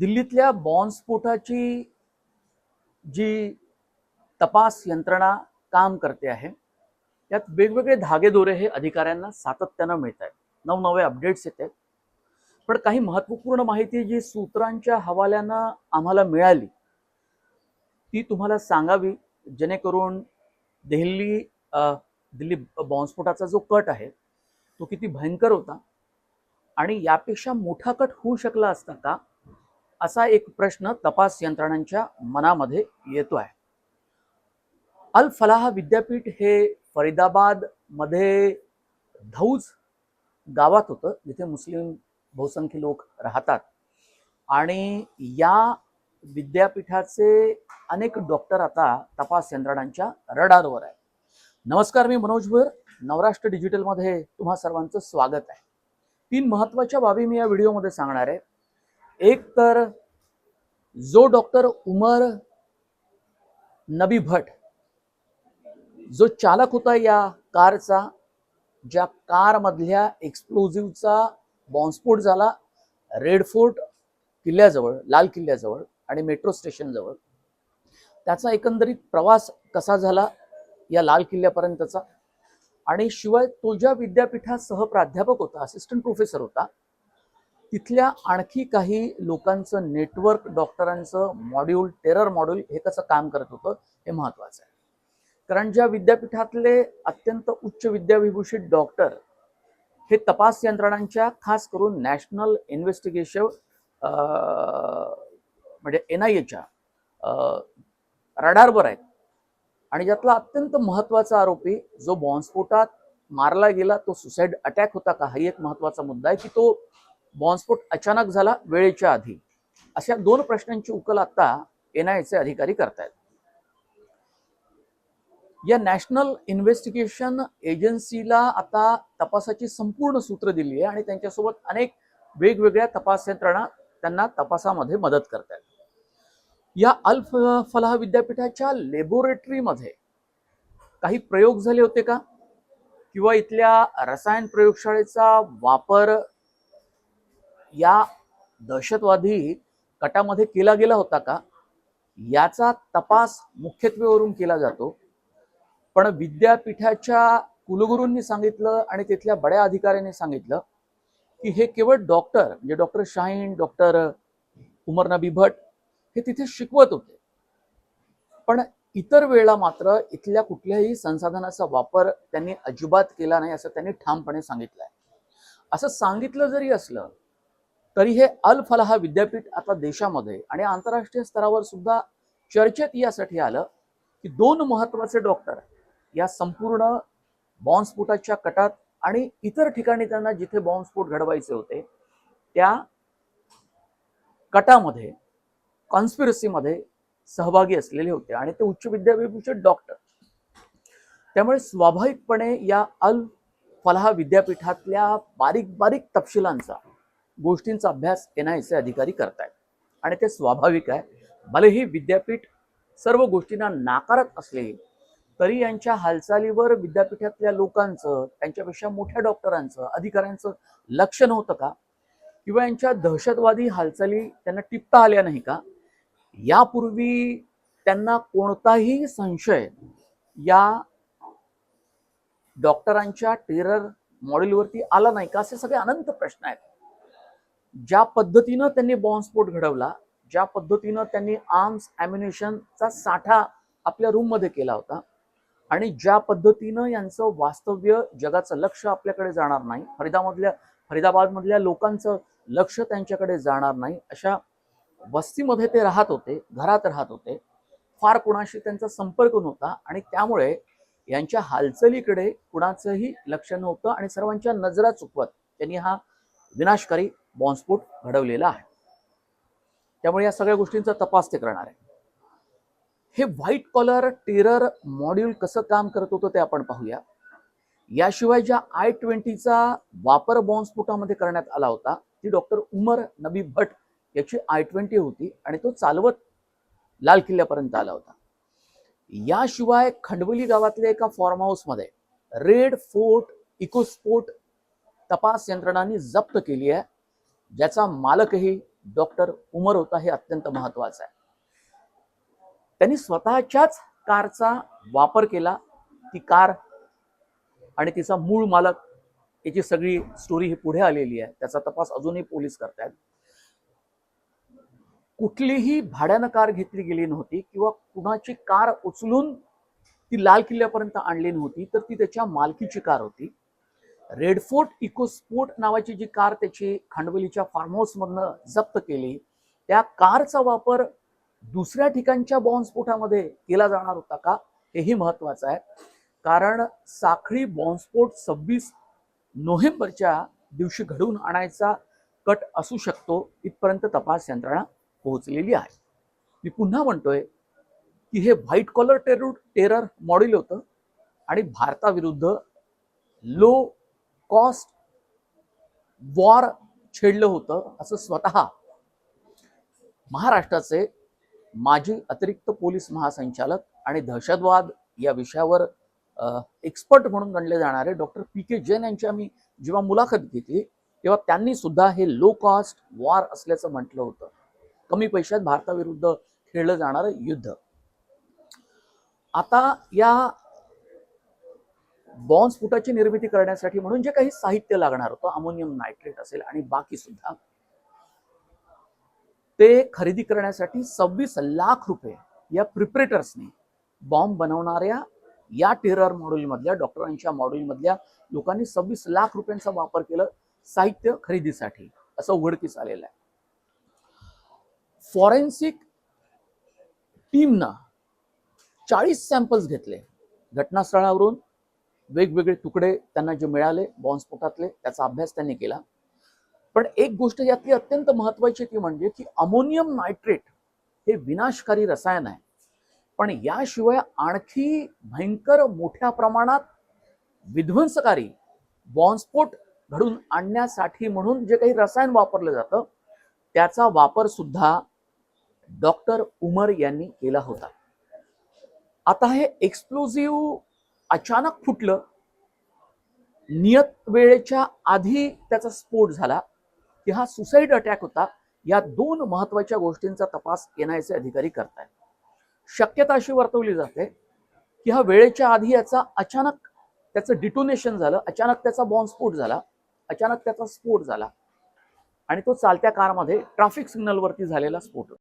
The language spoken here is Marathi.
दिल्लीतल्या बॉम्बस्फोटाची जी तपास यंत्रणा काम करते आहे त्यात वेगवेगळे धागेदोरे हे अधिकाऱ्यांना सातत्यानं मिळत आहेत. नवनवे अपडेट्स येत आहेत. पण काही महत्त्वपूर्ण माहिती जी सूत्रांच्या हवाल्यानं आम्हाला मिळाली ती तुम्हाला सांगावी जेणेकरून दिल्ली दिल्ली बॉम्बस्फोटाचा जो कट आहे तो किती भयंकर होता आणि यापेक्षा मोठा कट होऊ शकला असता का? असा एक प्रश्न तपास यंत्रणांच्या मनामध्ये येतो आहे अल फलाह विद्यापीठ हे फरीदाबादमध्ये धौज गावात होतं जिथे मुस्लिम बहुसंख्य लोक राहतात. आणि या विद्यापीठाचे अनेक डॉक्टर आता तपास यंत्रणांच्या रडारवर आहे नमस्कार मी मनोज भोयर नवराष्ट्र डिजिटलमध्ये तुम्हा सर्वांचं स्वागत आहे. तीन महत्त्वाच्या बाबी मी या व्हिडिओमध्ये सांगणार आहे. एक तर जो डॉक्टर उमर नबी भट जो चालक होता या कारचा ज्या कारमधल्या एक्सप्लोजिव्हचा बॉम्बस्फोट झाला रेड फोर्ट किल्ल्याजवळ लाल किल्ल्याजवळ आणि मेट्रो स्टेशनजवळ त्याचा एकंदरीत प्रवास कसा झाला या लाल किल्ल्यापर्यंतचा? आणि शिवाय तो ज्या विद्यापीठात सहप्राध्यापक होता असिस्टंट प्रोफेसर होता तिथल्या आणखी काही लोकांचं नेटवर्क डॉक्टरांचं मॉड्यूल टेरर मॉड्यूल हे कसं काम करत होतं हे महत्वाचं आहे. कारण ज्या विद्यापीठातले अत्यंत उच्च विद्याविभूषित डॉक्टर हे तपास यंत्रणांच्या खास करून नॅशनल इन्व्हेस्टिगेशन म्हणजे एन आय एच्या रडारवर आहेत. आणि ज्यातला अत्यंत महत्त्वाचा आरोपी जो बॉम्बस्फोटात मारला गेला तो सुसाईड अटॅक होता का हा एक महत्त्वाचा मुद्दा आहे की तो बॉम्बस्फोट अचानक झाला वेळेच्या आधी. अशा दोन प्रश्नांची उकल आता एन आय एचे अधिकारी करतायत. या नॅशनल इन्व्हेस्टिगेशन एजन्सीला आता तपासाची संपूर्ण सूत्र दिली आहे आणि त्यांच्यासोबत अनेक वेगवेगळ्या तपास यंत्रणा त्यांना तपासामध्ये मदत करत आहेत या अल फलाह विद्यापीठाच्या लॅबोरेटरीमध्ये काही प्रयोग झाले होते का? किंवा इथल्या रसायन प्रयोगशाळेचा वापर या दहशतवादी गटामध्ये केला गेला होता का? याचा तपास मुख्यत्वेवरून केला जातो. पण विद्यापीठाच्या कुलगुरूंनी सांगितलं आणि तिथल्या बड्या अधिकाऱ्यांनी सांगितलं की हे केवळ डॉक्टर म्हणजे डॉक्टर शाहीन डॉक्टर उमर नबी भट हे तिथे शिकवत होते. पण इतर वेळेला मात्र इथल्या कुठल्याही संसाधनाचा वापर त्यांनी अजिबात केला नाही असं त्यांनी ठामपणे सांगितलं आहे असं सांगितलं जरी असलं तरी हे अल फलाहा विद्यापीठ आता देशामध्ये आणि आंतरराष्ट्रीय स्तरावर सुद्धा चर्चेत यासाठी आलं की दोन महत्त्वाचे डॉक्टर या संपूर्ण बॉम्बस्फोटाच्या कटात आणि इतर ठिकाणी त्यांना जिथे बॉम्बस्फोट घडवायचे होते त्या कटामध्ये कॉन्स्पिरसीमध्ये सहभागी असलेले होते आणि ते उच्च विद्यापीठचे डॉक्टर. त्यामुळे स्वाभाविकपणे या अल फलाहा विद्यापीठातल्या बारीक बारीक तपशिलांचा गोष्टींचा अभ्यास एन आय एसचे अधिकारी करतायत. आणि ते स्वाभाविक आहे. भलेही विद्यापीठ सर्व गोष्टींना नाकारत असले तरी यांच्या हालचालीवर विद्यापीठातल्या लोकांचं त्यांच्यापेक्षा मोठ्या डॉक्टरांचं अधिकाऱ्यांचं लक्ष नव्हतं का? किंवा यांच्या दहशतवादी हालचाली त्यांना टिपता आल्या नाही का? यापूर्वी त्यांना कोणताही संशय या डॉक्टरांच्या टेरर मॉडेलवरती आला नाही का? असे सगळे अनंत प्रश्न आहेत. ज्या पद्धतीनं त्यांनी बॉम्बस्फोट घडवला ज्या पद्धतीनं त्यांनी आर्म्स ॲम्युनेशनचा साठा आपल्या रूममध्ये केला होता आणि ज्या पद्धतीनं यांचं वास्तव्य जगाचं लक्ष आपल्याकडे जाणार नाही फरीदामधल्या फरीदाबादमधल्या लोकांचं लक्ष त्यांच्याकडे जाणार नाही अशा वस्तीमध्ये ते राहत होते घरात राहत होते फार कुणाशी त्यांचा संपर्क नव्हता आणि त्यामुळे यांच्या हालचालीकडे कुणाचंही लक्ष नव्हतं आणि सर्वांच्या नजरा चुकवत त्यांनी हा विनाशकारी बॉम्बस्फोट घडवलेला आहे. त्यामुळे या सगळ्या गोष्टींचा तपास ते करणार आहे. हे व्हाईट कॉलर टेरर मॉड्यूल कसं काम करत होतं ते आपण पाहूया. याशिवाय ज्या आय ट्वेंटीचा वापर बॉम्बस्फोटामध्ये करण्यात आला होता ती डॉक्टर उमर नबी भट याची आय ट्वेंटी होती आणि तो चालवत लाल किल्ल्यापर्यंत आला होता. याशिवाय खंडवली गावातल्या एका फार्म हाऊसमध्ये रेड फोर्ट इकोस्पोर्ट तपास यंत्रणांनी जप्त केली आहे. ज्याचा मालकही डॉक्टर उमर होता हे अत्यंत महत्वाचं आहे. त्यांनी स्वतःच्याच कारचा वापर केला. ती कार आणि तिचा मूळ मालक याची सगळी स्टोरी ही पुढे आलेली आहे. त्याचा तपास अजूनही पोलीस करतायत. कुठलीही भाड्यानं कार घेतली गेली नव्हती किंवा कुणाची कार उचलून ती लाल किल्ल्यापर्यंत आणली नव्हती तर ती त्याच्या मालकीची कार होती. रेडफोर्ट इकोस्पोर्ट नावाची जी कार त्याची खांडवलीच्या फार्म हाऊसमधनं जप्त केली त्या कारचा वापर दुसऱ्या ठिकाणच्या बॉम्बस्फोटामध्ये केला जाणार होता का? हेही महत्वाचं आहे. कारण साखळी बॉम्बस्फोट सव्वीस नोव्हेंबरच्या दिवशी घडवून आणायचा कट असू शकतो इथपर्यंत तपास यंत्रणा पोहोचलेली आहे. मी पुन्हा म्हणतोय की हे व्हाईट कॉलर टेरू टेरर मॉडेल होतं आणि भारताविरुद्ध लो कॉस्ट वॉर छेडलं होतं असं स्वतः महाराष्ट्राचे माजी अतिरिक्त पोलीस महासंचालक आणि दहशतवाद या विषयावर एक्सपर्ट म्हणून गणले जाणारे डॉक्टर पी के जैन यांची आम्ही जेव्हा मुलाखत घेतली तेव्हा त्यांनी सुद्धा हे लो कॉस्ट वॉर असल्याचं म्हटलं होतं. कमी पैशात भारताविरुद्ध खेळलं जाणारं युद्ध. आता या बॉम्ब निर्मिती करण्यासाठी म्हणून जे काही साहित्य लागणार होतं अमोनियम नायट्रेट असेल आणि बाकी सुद्धा ते खरेदी करण्यासाठी सव्वीस लाख रुपये या प्रिपरेटर्सने बॉम्ब बनवणाऱ्या या टेरर मॉड्यूलमधल्या डॉक्टरांच्या मॉड्यूलमधल्या लोकांनी सव्वीस लाख रुपयांचा वापर केला साहित्य खरेदीसाठी. असं उघडकीस आलेलं आहे. फॉरेन्सिक टीमनं चाळीस सॅम्पल्स घेतले. घटनास्थळावरून वेगवेगळे तुकडे त्यांना जे मिळाले बॉम्बस्फोटातले त्याचा अभ्यास त्यांनी केला. पण एक गोष्ट यातली अत्यंत महत्वाची ती म्हणजे की अमोनियम नायट्रेट हे विनाशकारी रसायन आहे. पण याशिवाय आणखी भयंकर मोठ्या प्रमाणात विध्वंसकारी बॉम्बस्फोट घडून आणण्यासाठी म्हणून जे काही रसायन वापरलं जातं त्याचा वापर सुद्धा डॉक्टर उमर यांनी केला होता. आता हे एक्सप्लोजिव्ह अचानक फुटलं. नियत वेळेच्या आधी त्याचा स्फोट झाला. की हा सुसाईड अटॅक होता या दोन महत्त्वाच्या गोष्टींचा तपास एनआयचे अधिकारी करतायत. शक्यता अशी वर्तवली जाते की हा वेळेच्या आधी याचा अचानक त्याचं डिटोनेशन झालं अचानक त्याचा बॉम्बस्फोट झाला अचानक त्याचा स्फोट झाला. आणि तो चालत्या कारमध्ये ट्रॅफिक सिग्नलवरती झालेला स्फोट